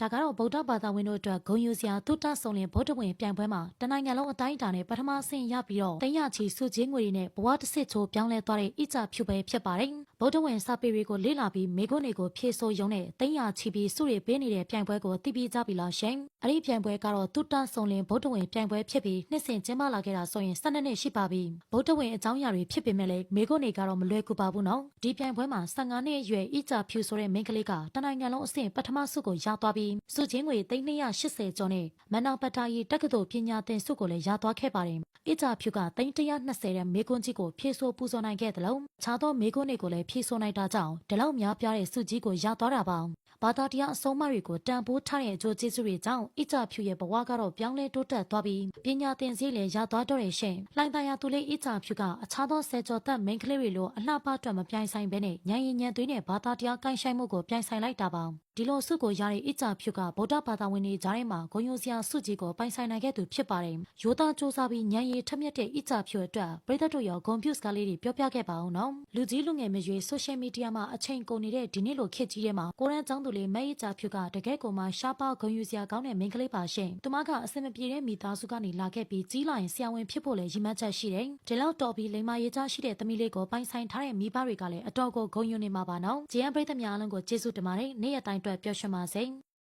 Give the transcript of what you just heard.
ဒါကတော့ဗုဒ္ဓဘာသာဝင်တို့အတွက်ဂုဏ်ယူစရာသုတ္တဆုံလင်ဗုဒ္ဓဝင်ပြိုင်ပွဲမှာတနိုင်ငံလုံးအတိုင်းအတာနဲ့ပထမဆင့်ရပြီးတော့တင်ရချီစုချင်းငွေတွေနဲ့ဘဝတစ်စစ်ချိုးပြောင်းလဲသွားတဲ့အကြဖြူပဲဖြစ်ပါတယ်ဗုဒ္ဓဝင်စာပေတွေကိုလေ့လာပြီးမိခွန်းတွေကိုဖြည့်ဆို့ရုံနဲ့တင်ရချီပြီးစုတွေပေးနေတဲ့ပြိုင်ပွဲကိုသိပြီးကြပြီလားရှင်အဲ့ဒီပြိုင်ပွဲကတော့သုတ္တဆုံလင်ဗုဒ္ဓဝင်ပြိုင်ပွဲဖြစ်ပြီးနှစ်စဉ်ကျင်းပလာခဲ့တာဆိုရင်12နှစ်ရှိပါပြီဗုဒ္ဓဝင်အကြောင်းအရာတွေဖြစ်ပေမဲ့လည်းမိခွန်းတွေကတော့မလွယ်ကူပါဘူးနော်ဒီပြိုင်ပွဲမှာ15နှစ်အရွယ်အကြဖြူဆိုတဲ့မိန်းကလေးကတနိုင်ငံလုံးအဆင့်ပထမဆုကိုရသွားပြီးစုချင်းငွေ380ကျော်နဲ့မန္နာပတ္တာရီတက္ကသိုလ်ပညာသင်ဆုကိုလည်းရသွားခဲ့ပါတယ်။အကြဖြူက320တဲ့မေကွန်းကြီးကိုဖြည့်ဆို့ပူဇော်နိုင်ခဲ့တယ်လို့ခြားသောမေကွန်းတွေကိုလည်းဖြည့်ဆို့နိုင်တာကြောင့်ဒီလောက်များပြားတဲ့ဆုကြီးကိုရသွားတာပါ။ဘာသာတရားအဆုံးအမတွေကိုတန်ဖိုးထားတဲ့အကျိုးကျေးဇူးတွေကြောင့်အကြဖြူရဲ့ဘဝကတော့ပြောင်းလဲတိုးတက်သွားပြီးပညာသင်စည်းလည်းရသွားတော့တဲ့ရှင်။လိုင်တရာသူလေးအကြဖြူကအခြားသောဆယ်ကျော်သက်မိန်းကလေးတွေလိုအလှပအတွက်မပြိုင်ဆိုင်ဘဲနဲ့ညံရင်ညံသွေးနဲ့ဘာသာတရားကိုင်းဆိုင်မှုကိုပြိုင်ဆိုင်လိုက်တာပါ။ဒီလိုစုကိုရတဲ့အကြဖြူကဗုဒ္ဓဘာသာဝင်တွေကြားထဲမှာဂုဏ်ယူစရာစုကြီးကိုပိုင်ဆိုင်နိုင်ခဲ့သူဖြစ်ပါတယ်။ရိုးသားစူးစမ်းပြီးညံရည်ထက်မြက်တဲ့အကြဖြူအတွက်ပရိသတ်တို့ရောဂုဏ်ပြုစကားလေးတွေပြောပြခဲ့ပါအောင်နော်။လူကြီးလူငယ်မရွေးဆိုရှယ်မီဒီယာမှာအချိန်ကုန်နေတဲ့ဒီနေ့လိုခေတ်ကြီးထဲမှာကိုရန်ကျောင်းသူလေးမဲအကြဖြူကတကယ်ကိုမှရှားပါဂုဏ်ယူစရာကောင်းတဲ့မိန်းကလေးပါရှင်။သူမကအစင်မပြေတဲ့မိသားစုကနေလာခဲ့ပြီးကြီးလာရင်ဆရာဝန်ဖြစ်ဖို့လည်းရည်မှန်းချက်ရှိတယ်။ဒီလောက်တော်ပြီးလိမ္မာရေးချရှိတဲ့သမီးလေးကိုပိုင်ဆိုင်ထားတဲ့မိဘတွေကလည်းအတော်ကိုဂုဏ်ယူနေမှာပါနော်။ဂျီယန်ပရိသတ်များအားလုံးကိုကျေးဇူးတင်ပါတယ်။နေ့ရက်တိုင်းအတွက်ပျော်ရွှင်ပါစေ။